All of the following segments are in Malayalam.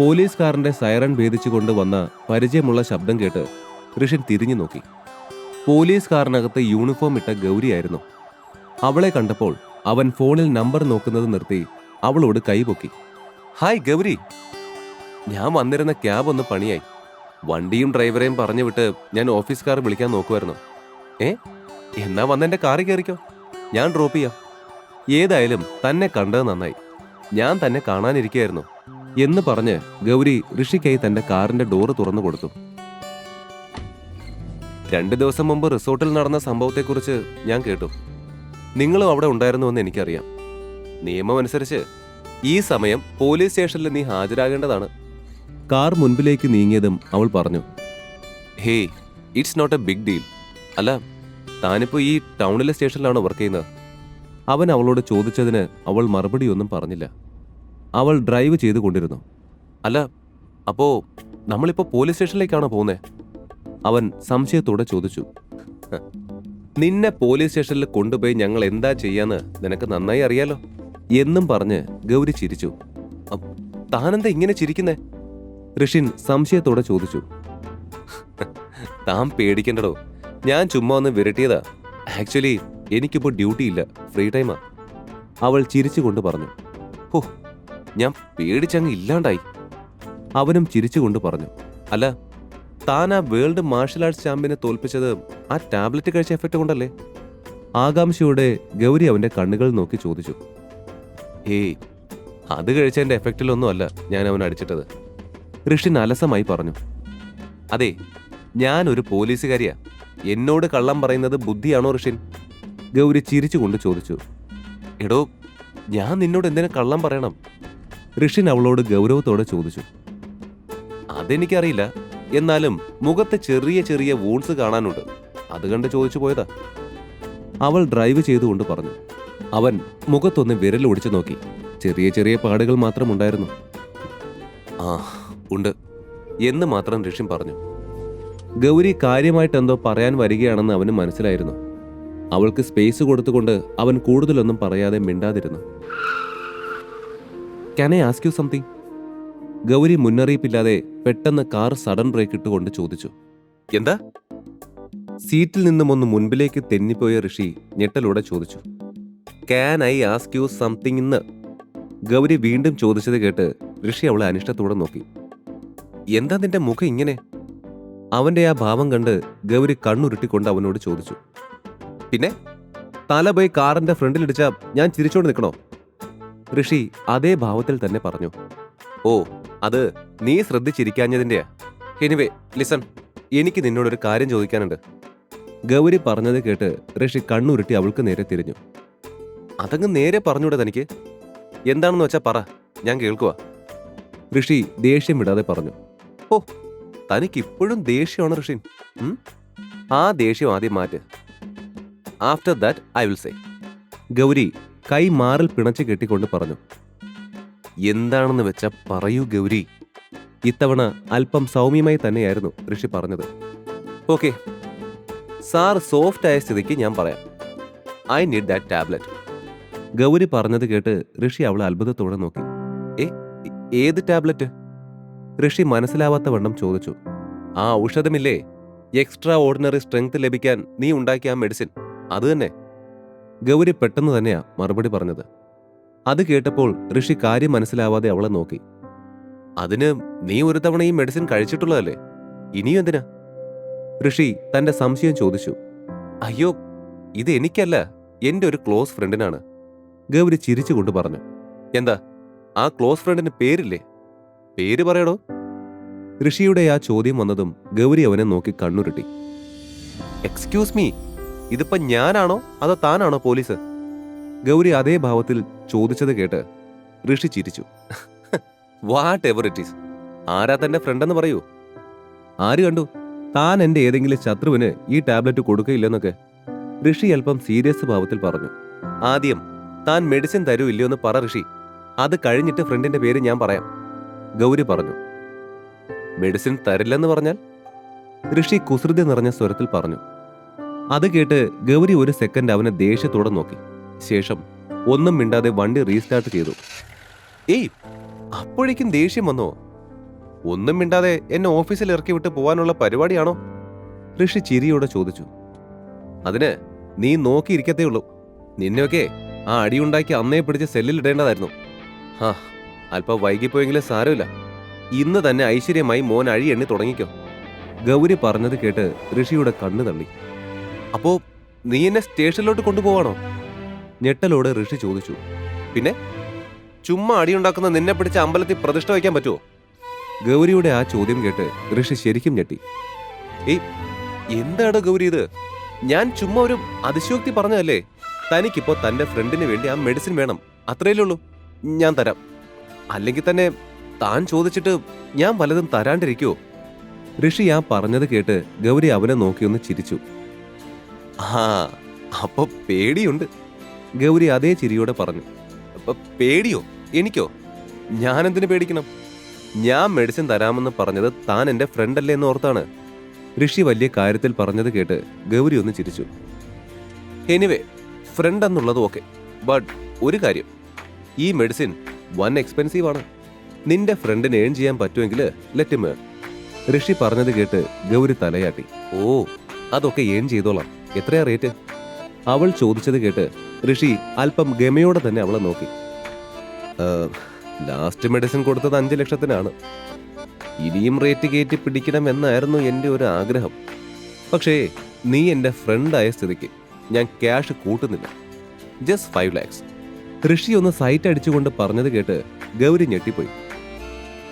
പോലീസുകാരന്റെ സൈറൺ ഭേദിച്ചുകൊണ്ട് വന്ന പരിചയമുള്ള ശബ്ദം കേട്ട് ഋഷിൻ തിരിഞ്ഞു നോക്കി. പോലീസുകാരനകത്ത് യൂണിഫോം ഇട്ട ഗൗരിയായിരുന്നു. അവളെ കണ്ടപ്പോൾ അവൻ ഫോണിൽ നമ്പർ നോക്കുന്നത് നിർത്തി അവളോട് കൈപൊക്കി. ഹായ് ഗൗരി. ഞാൻ വന്നിരുന്ന ക്യാബ് ഒന്ന് പണിയായി. വണ്ടിയും ഡ്രൈവറെയും പറഞ്ഞു വിട്ട് ഞാൻ ഓഫീസ് കാർ വിളിക്കാൻ നോക്കുമായിരുന്നു ഏ? എന്നാ വന്നെന്റെ കാറിൽ കയറിക്കോ. ഞാൻ ഡ്രോപ്പ് ചെയ്യാം. ഏതായാലും തന്നെ കണ്ടത് നന്നായി. ഞാൻ തന്നെ കാണാനിരിക്കുകയായിരുന്നു എന്ന് പറഞ്ഞ് ഗൗരി ഋഷിക്കായി തന്റെ കാറിന്റെ ഡോറ് തുറന്നു കൊടുത്തു. രണ്ടു ദിവസം മുമ്പ് റിസോർട്ടിൽ നടന്ന സംഭവത്തെക്കുറിച്ച് ഞാൻ കേട്ടു. നിങ്ങളും അവിടെ ഉണ്ടായിരുന്നുവെന്ന് എനിക്കറിയാം. നിയമം അനുസരിച്ച് ഈ സമയം പോലീസ് സ്റ്റേഷനിൽ നീ ഹാജരാകേണ്ടതാണ്. കാർ മുൻപിലേക്ക് നീങ്ങിയതും അവൾ പറഞ്ഞു hey it's not a big deal. അല്ല താനിപ്പോ ഈ ടൗണിലെ സ്റ്റേഷനിലാണ് വർക്ക് ചെയ്യുന്നത്? അവൻ അവളോട് ചോദിച്ചതിന് അവൾ മറുപടിയൊന്നും പറഞ്ഞില്ല. അവൾ ഡ്രൈവ് ചെയ്തു കൊണ്ടിരുന്നു അല്ല അപ്പോ നമ്മളിപ്പോ പോലീസ് സ്റ്റേഷനിലേക്കാണോ പോകുന്നേ? അവൻ സംശയത്തോടെ ചോദിച്ചു. നിന്നെ പോലീസ് സ്റ്റേഷനിൽ കൊണ്ടുപോയി ഞങ്ങൾ എന്താ ചെയ്യാന്ന് നിനക്ക് നന്നായി അറിയാലോ? എന്നും പറഞ്ഞ് ഗൗരി ചിരിച്ചു. "അ, താനെന്താ ഇങ്ങനെ ചിരിക്കുന്നേ? ഋഷിൻ സംശയത്തോടെ ചോദിച്ചു. താൻ പേടിക്കണ്ടടോ. ഞാൻ ചുമ്മാ ഒന്ന് വിരട്ടിയതാ. ആക്ച്വലി എനിക്കിപ്പോ ഡ്യൂട്ടി ഇല്ല ഫ്രീ ടൈമാ. അവൾ ചിരിച്ചുകൊണ്ട് പറഞ്ഞു. ഹോ ഞാൻ പേടിച്ചങ്ങ് ഇല്ലാണ്ടായി. അവനും ചിരിച്ചുകൊണ്ട് പറഞ്ഞു അല്ല താൻ ആ വേൾഡ് മാർഷൽ ആർട്സ് ചാമ്പ്യനെ തോൽപ്പിച്ചത് ആ ടാബ്ലറ്റ് കഴിച്ച എഫക്റ്റ് കൊണ്ടല്ലേ? ആകാംക്ഷയോടെ ഗൗരി അവന്റെ കണ്ണുകൾ നോക്കി ചോദിച്ചു ഏയ് അത് കഴിച്ചതിന്റെ എഫക്റ്റിലൊന്നുമല്ല ഞാൻ അവൻ അടിച്ചിട്ടത്. ഋഷിൻ അലസമായി പറഞ്ഞു അതെ ഞാൻ ഒരു പോലീസുകാരിയാ. എന്നോട് കള്ളം പറയുന്നത് ബുദ്ധിയാണോ ഋഷിൻ? ഗൗരി ചിരിച്ചുകൊണ്ട് ചോദിച്ചു എടോ ഞാൻ നിന്നോട് എന്തിനാ കള്ളം പറയണം? ഋഷിൻ അവളോട് ഗൗരവത്തോടെ ചോദിച്ചു. അതെനിക്കറിയില്ല. എന്നാലും മുഖത്ത് ചെറിയ ചെറിയ വൂൺസ് കാണാനുണ്ട്. അത് കണ്ട് ചോദിച്ചു പോയതാ. അവൾ ഡ്രൈവ് ചെയ്തുകൊണ്ട് പറഞ്ഞു. അവൻ മുഖത്തൊന്ന് വിരൽ ഒടിച്ചു നോക്കി. ചെറിയ ചെറിയ പാടുകൾ മാത്രം ഉണ്ടായിരുന്നു. ആ ഉണ്ട് എന്ന് മാത്രം ഋഷിൻ പറഞ്ഞു. ഗൗരി കാര്യമായിട്ട് എന്തോ പറയാൻ വരികയാണെന്ന് അവന് മനസ്സിലായിരുന്നു. അവൾക്ക് സ്പേസ് കൊടുത്തുകൊണ്ട് അവൻ കൂടുതലൊന്നും പറയാതെ മിണ്ടാതിരുന്നു. Can I ask you something Gauri മുന്നറിയിപ്പില്ലാതെ പെട്ടെന്ന് കാർ സഡൻ ബ്രേക്ക് ഇട്ടുകൊണ്ട് ചോദിച്ചു. എന്താ? സീറ്റിൽ നിന്നും ഒന്ന് മുൻപിലേക്ക് തെന്നിപ്പോയ ഋഷി ഞെട്ടലൂടെ ചോദിച്ചു. Can I ask you something ഇന്ന് ഗൗരി വീണ്ടും ചോദിച്ചത് കേട്ട് ഋഷി അവളെ അനിഷ്ടത്തോടെ നോക്കി. എന്താ നിന്റെ മുഖം ഇങ്ങനെ? അവന്റെ ആ ഭാവം കണ്ട് ഗൗരി കണ്ണുരുട്ടിക്കൊണ്ട് അവനോട് ചോദിച്ചു. പിന്നെ? തല പോയി കാറിന്റെ ഫ്രണ്ടിലിടിച്ച ഞാൻ ചിരിച്ചോണ്ട് നിൽക്കണോ? ഋഷി അതേ ഭാവത്തിൽ തന്നെ പറഞ്ഞു. ഓ അത് നീ ശ്രദ്ധിച്ചിരിക്കാഞ്ഞതിന്റെയാ എനിവേ ലിസൺ എനിക്ക് നിന്നോടൊരു കാര്യം ചോദിക്കാനുണ്ട്. ഗൗരി പറഞ്ഞത് കേട്ട് ഋഷി കണ്ണുരുട്ടി അവൾക്ക് നേരെ തിരിഞ്ഞു. അതങ്ങ് നേരെ പറഞ്ഞൂടെ തനിക്ക്? എന്താണെന്ന് വെച്ചാ പറ ഞാൻ കേൾക്കുക ഋഷി ദേഷ്യം വിടാതെ പറഞ്ഞു. ഓ തനിക്ക് ഇപ്പോഴും ദേഷ്യമാണ് ഋഷിൻ ആ ദേഷ്യം ആദ്യം മാറ്റ്. After that I will say Gauri കൈ മാറിൽ പിണച്ച് കെട്ടിക്കൊണ്ട് പറഞ്ഞു എന്താണെന്ന് വെച്ച പറയൂ ഗൗരി. ഇത്തവണ അല്പം സൗമ്യമായി തന്നെയായിരുന്നു ഋഷി പറഞ്ഞത്. ഓക്കെ സാർ സോഫ്റ്റ് ആയ സ്ഥിതിക്ക് ഞാൻ പറയാം. I need that tablet. Gauri പറഞ്ഞത് കേട്ട് ഋഷി അവളെ അത്ഭുതത്തോടെ നോക്കി. ഏ ഏത് ടാബ്ലറ്റ്? ഋഷി മനസ്സിലാവാത്ത വണ്ണം ചോദിച്ചു. ആ ഔഷധമില്ലേ? എക്സ്ട്രാ ഓർഡിനറി സ്ട്രെങ്ത് ലഭിക്കാൻ നീ ഉണ്ടാക്കിയ ആ മെഡിസിൻ. അത് തന്നെ. ഗൗരി പെട്ടെന്ന് തന്നെയാ മറുപടി പറഞ്ഞത്. അത് കേട്ടപ്പോൾ ഋഷി കാര്യം മനസ്സിലാവാതെ അവളെ നോക്കി. അതിന് നീ ഒരു തവണ ഈ മെഡിസിൻ കഴിച്ചിട്ടുള്ളതല്ലേ? ഇനിയും എന്തിനാ? ഋഷി തന്റെ സംശയം ചോദിച്ചു. അയ്യോ ഇത് എനിക്കല്ല എന്റെ ഒരു ക്ലോസ് ഫ്രണ്ടിനാണ് ഗൗരി ചിരിച്ചുകൊണ്ട് പറഞ്ഞു. എന്താ ആ ക്ലോസ് ഫ്രണ്ടിന് പേരില്ലേ? പേര് പറയടോ. ഋഷിയുടെ ആ ചോദ്യം വന്നതും ഗൗരി അവനെ നോക്കി കണ്ണുരുട്ടി. എക്സ്ക്യൂസ് മീ ഇതിപ്പോ ഞാനാണോ അതോ താനാണോ പോലീസ്? ഗൗരി അതേ ഭാവത്തിൽ ചോദിച്ചത് കേട്ട് ഋഷി ചിരിച്ചു. വാട്ട് എവർ ഇറ്റ് ഈസ് ആരാ തന്റെ ഫ്രണ്ടെന്ന് പറയൂ. ആര് കണ്ടു? താൻ എന്റെ ഏതെങ്കിലും ശത്രുവിന് ഈ ടാബ്ലറ്റ് കൊടുക്കയില്ലെന്നൊക്കെ ഋഷി അല്പം സീരിയസ് ഭാവത്തിൽ പറഞ്ഞു. ആദ്യം താൻ മെഡിസിൻ തരൂ ഇല്ലയോ എന്ന് പറ ഋഷി. അത് കഴിഞ്ഞിട്ട് ഫ്രണ്ടിന്റെ പേര് ഞാൻ പറയാം. ഗൗരി പറഞ്ഞു. മെഡിസിൻ തരില്ലെന്ന് പറഞ്ഞാൽ? ഋഷി കുസൃതി നിറഞ്ഞ സ്വരത്തിൽ പറഞ്ഞു. അത് കേട്ട് ഗൗരി ഒരു സെക്കൻഡ് അവനെ ദേഷ്യത്തോടെ നോക്കി. ശേഷം ഒന്നും മിണ്ടാതെ വണ്ടി റീസ്റ്റാർട്ട് ചെയ്തു. ഏയ് അപ്പോഴേക്കും ദേഷ്യം വന്നോ? ഒന്നും മിണ്ടാതെ എന്നെ ഓഫീസിൽ ഇറക്കി വിട്ട് പോവാനുള്ള പരിപാടിയാണോ? ഋഷി ചിരിയോടെ ചോദിച്ചു. അതിന് നീ നോക്കിയിരിക്കത്തേ ഉള്ളൂ. നിന്നെയൊക്കെ ആ അടിയുണ്ടാക്കി അന്നേ പിടിച്ച് സെല്ലിൽ ഇടേണ്ടതായിരുന്നു. ഹാ അല്പം വൈകിപ്പോയെങ്കിലും സാരമില്ല. ഇന്ന് തന്നെ ഐശ്വര്യമായി മോൻ അഴി എണ്ണി തുടങ്ങിക്കോ. ഗൗരി പറഞ്ഞത് കേട്ട് ഋഷിയുടെ കണ്ണു തള്ളി. അപ്പോ നീ എന്നെ സ്റ്റേഷനിലോട്ട് കൊണ്ടുപോവാണോ? ഞെട്ടലോട് ഋഷി ചോദിച്ചു. പിന്നെ ചുമ്മാ അടിയുണ്ടാക്കുന്ന നിന്നെ പിടിച്ച അമ്പലത്തിൽ പ്രതിഷ്ഠ വയ്ക്കാൻ പറ്റുമോ ഗൗരിയുടെ ആ ചോദ്യം കേട്ട് ഋഷി ശരിക്കും ഞെട്ടി. ഏയ് എന്താണ് ഗൗരി ഇത്? ഞാൻ ചുമ്മാ ഒരു അതിശയോക്തി പറഞ്ഞതല്ലേ? തനിക്കിപ്പോ തന്റെ ഫ്രണ്ടിന് വേണ്ടി ആ മെഡിസിൻ വേണം. അത്രയല്ലേ ഉള്ളൂ. ഞാൻ തരാം. അല്ലെങ്കിൽ തന്നെ താൻ ചോദിച്ചിട്ട് ഞാൻ വലതും തരാണ്ടിരിക്കോ ഋഷി ആ പറഞ്ഞത് കേട്ട് ഗൗരി അവനെ നോക്കിയൊന്ന് ചിരിച്ചു. ആ അപ്പൊ പേടിയുണ്ട്. ഗൗരി അതേ ചിരിയോടെ പറഞ്ഞു. അപ്പൊ പേടിയോ? എനിക്കോ? ഞാനെന്തിനു പേടിക്കണം? ഞാൻ മെഡിസിൻ തരാമെന്ന് പറഞ്ഞത് താൻ എന്റെ ഫ്രണ്ട് അല്ലേ എന്ന് ഓർത്താണ്. ഋഷി വലിയ കാര്യത്തിൽ പറഞ്ഞത് കേട്ട് ഗൗരി ഒന്ന് ചിരിച്ചു. എനിവേ ഫ്രണ്ട് എന്നുള്ളതും ഓക്കെ ബട്ട് ഒരു കാര്യം. ഈ മെഡിസിൻ വൺ എക്സ്പെൻസീവ് ആണ്. നിന്റെ ഫ്രണ്ടിന് ഏൺ ചെയ്യാൻ പറ്റുമെങ്കിൽ ലെറ്റ് ഋഷി പറഞ്ഞത് കേട്ട് ഗൗരി തലയാട്ടി. ഓ അതൊക്കെ ഏൺ ചെയ്തോളാം. എത്രയാ റേറ്റ്? അവൾ ചോദിച്ചത് കേട്ട് ഋഷി അല്പം ഗമയോടെ തന്നെ അവളെ നോക്കി. ലാസ്റ്റ് മെഡിസിൻ കൊടുത്തത് അഞ്ച് ലക്ഷത്തിനാണ്. ഇനിയും റേറ്റ് കയറ്റി പിടിക്കണം എന്നായിരുന്നു എന്റെ ഒരു ആഗ്രഹം. പക്ഷേ നീ എന്റെ ഫ്രണ്ടായ സ്ഥിതിക്ക് ഞാൻ ക്യാഷ് കൂട്ടുന്നില്ല. ജസ്റ്റ് ഫൈവ് ലാക്സ് ഋഷി ഒന്ന് സൈറ്റ് അടിച്ചുകൊണ്ട് പറഞ്ഞത് കേട്ട് ഗൗരി ഞെട്ടിപ്പോയി.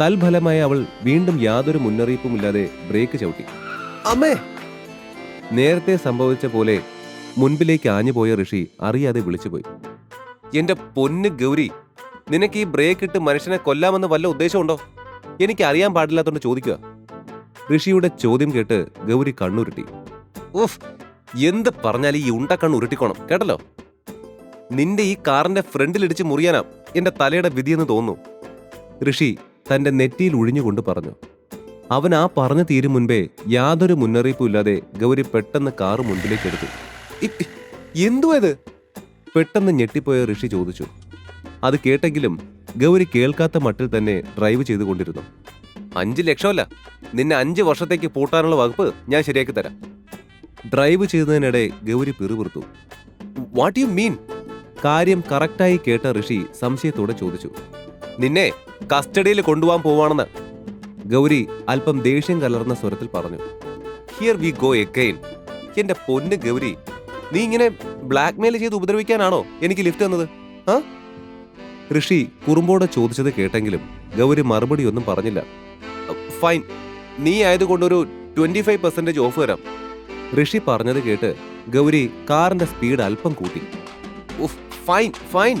തൽഫലമായി അവൾ വീണ്ടും യാതൊരു മുന്നറിയിപ്പുമില്ലാതെ ബ്രേക്ക് ചവിട്ടി. അമ്മേ നേരത്തെ സംഭവിച്ച പോലെ മുൻപിലേക്ക് ആഞ്ഞുപോയ ഋഷി അറിയാതെ വിളിച്ചുപോയി. എന്റെ പൊന്ന് ഗൗരി നിനക്ക് ഈ ബ്രേക്ക് ഇട്ട് മനുഷ്യനെ കൊല്ലാമെന്ന് വല്ല ഉദ്ദേശമുണ്ടോ? എനിക്ക് അറിയാൻ പാടില്ലാത്തോണ്ട് ചോദിക്കുക. ഋഷിയുടെ ചോദ്യം കേട്ട് ഗൗരി കണ്ണുരുട്ടി. ഓഫ് എന്ത് പറഞ്ഞാൽ ഈ ഉണ്ടക്കണ്ണ് ഉരുട്ടിക്കോണം കേട്ടല്ലോ? നിന്റെ ഈ കാറിന്റെ ഫ്രണ്ടിൽ ഫ്രണ്ടിലിടിച്ച് മുറിയാനാ എന്റെ തലയുടെ വിധിയെന്ന് തോന്നുന്നു. ഋഷി തന്റെ നെറ്റിയിൽ ഒഴിഞ്ഞുകൊണ്ട് പറഞ്ഞു. അവൻ ആ പറഞ്ഞു തീരും മുൻപേ യാതൊരു മുന്നറിയിപ്പും ഇല്ലാതെ ഗൗരി പെട്ടെന്ന് കാറ് മുൻപിലേക്ക് എടുത്തു. എന്തുവാ ഇത്? പെട്ടെന്ന് ഞെട്ടിപ്പോയ ഋഷി ചോദിച്ചു. അത് കേട്ടെങ്കിലും ഗൗരി കേൾക്കാത്ത മട്ടിൽ തന്നെ ഡ്രൈവ് ചെയ്തുകൊണ്ടിരുന്നു. അഞ്ച് ലക്ഷമല്ല. നിന്നെ അഞ്ച് വർഷത്തേക്ക് പൂട്ടാനുള്ള വകുപ്പ് ഞാൻ ശരിയാക്കി തരാം. ഡ്രൈവ് ചെയ്തതിനിടെ ഗൗരി പിറുപിറുത്തു. What you mean? കാര്യം കറക്റ്റായി കേട്ട ഋഷി സംശയത്തോടെ ചോദിച്ചു. നിന്നെ കസ്റ്റഡിയിൽ കൊണ്ടുപോകാൻ പോവാണെന്ന് ഗൗരി അല്പം ദേഷ്യം കലർന്ന സ്വരത്തിൽ പറഞ്ഞു ഹിയർ വി ഗോ എഗൈൻ എന്റെ പൊന്ന് ഗൗരി നീ ഇങ്ങനെ ബ്ലാക്ക് മെയിൽ ചെയ്ത് ഉപദ്രവിക്കാനാണോ എനിക്ക് ലിഫ്റ്റ് തന്നത്? ആ? ഋഷി കുറുമ്പോടെ ചോദിച്ചത് കേട്ടെങ്കിലും ഗൗരി മറുപടി ഒന്നും പറഞ്ഞില്ല. ഫൈൻ നീ ആയതുകൊണ്ട് ഒരു ട്വന്റി ഫൈവ് പെർസെന്റേജ് ഓഫ് തരാം. ഋഷി പറഞ്ഞത് കേട്ട് ഗൗരി കാറിന്റെ സ്പീഡ് അല്പം കൂട്ടി. ഫൈൻ ഫൈൻ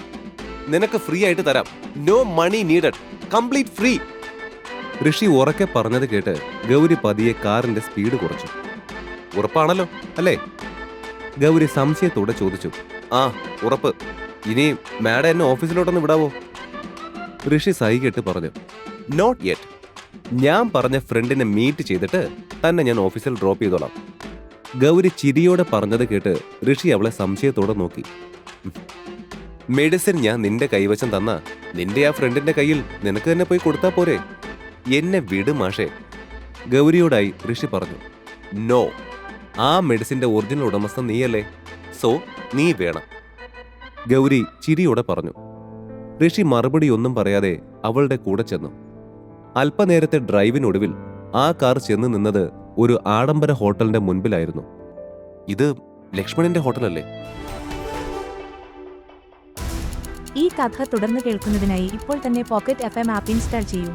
നിനക്ക് ഫ്രീ ആയിട്ട് തരാം. No money needed complete free Rishi ഉറക്കെ പറഞ്ഞത് കേട്ട് ഗൗരി പതിയെ കാറിന്റെ സ്പീഡ് കുറച്ചു. ഉറപ്പാണല്ലോ അല്ലേ? ഗൗരി സംശയത്തോടെ ചോദിച്ചു. ആ ഉറപ്പ്. ഇനി മാഡം എന്നെ ഓഫീസിലോട്ടൊന്ന് വിടാവോ? ഋഷി സൈകെട്ട് പറഞ്ഞു. നോട്ട് യെറ്റ് ഞാൻ പറഞ്ഞ ഫ്രണ്ടിനെ മീറ്റ് ചെയ്തിട്ട് തന്നെ ഞാൻ ഓഫീസിൽ ഡ്രോപ്പ് ചെയ്തോളാം. ഗൗരി ചിരിയോടെ പറഞ്ഞത് കേട്ട് ഋഷി അവളെ സംശയത്തോടെ നോക്കി. മെഡിസിൻ ഞാൻ നിന്റെ കൈവശം തന്ന. നിന്റെ ആ ഫ്രണ്ടിന്റെ കയ്യിൽ നിനക്ക് തന്നെ പോയി കൊടുത്താ പോരെ? എന്നെ വിട് മാഷേ. ഗൗരിയോടായി ഋഷി പറഞ്ഞു നോ ആ മെഡിസിന്റെ ഒറിജിനൽ ഉടമസ്ഥ നീയല്ലേ? സോ നീ വേണം. ഗൗരി ചിരിയോടെ പറഞ്ഞു ഋഷി മറുപടി ഒന്നും പറയാതെ അവളുടെ കൂടെ ചെന്നു. അല്പനേരത്തെ ഡ്രൈവിനൊടുവിൽ ആ കാർ ചെന്ന് നിന്നത് ഒരു ആഡംബര ഹോട്ടലിന്റെ മുൻപിലായിരുന്നു. ഇത് ലക്ഷ്മണന്റെ ഹോട്ടലല്ലേ? ഈ കഥ തുടർന്ന് കേൾക്കുന്നതിനായി ഇപ്പോൾ തന്നെ Pocket F M app install ചെയ്യൂ.